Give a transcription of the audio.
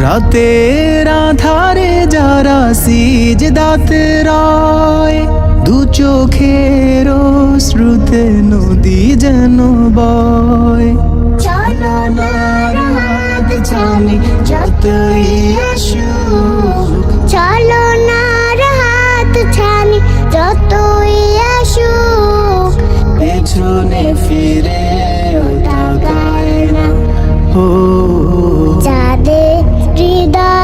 রাতের আধারে যারা সিজ দাতে রায় দু চোখের শ্রুতে নদী যেন বয়। চলো না রাত জানি যতই আসুক। চলো না রাত ছানি যতই আসুক। পেছনে ফিরে তাকায় না। ও। যাদের হৃদয়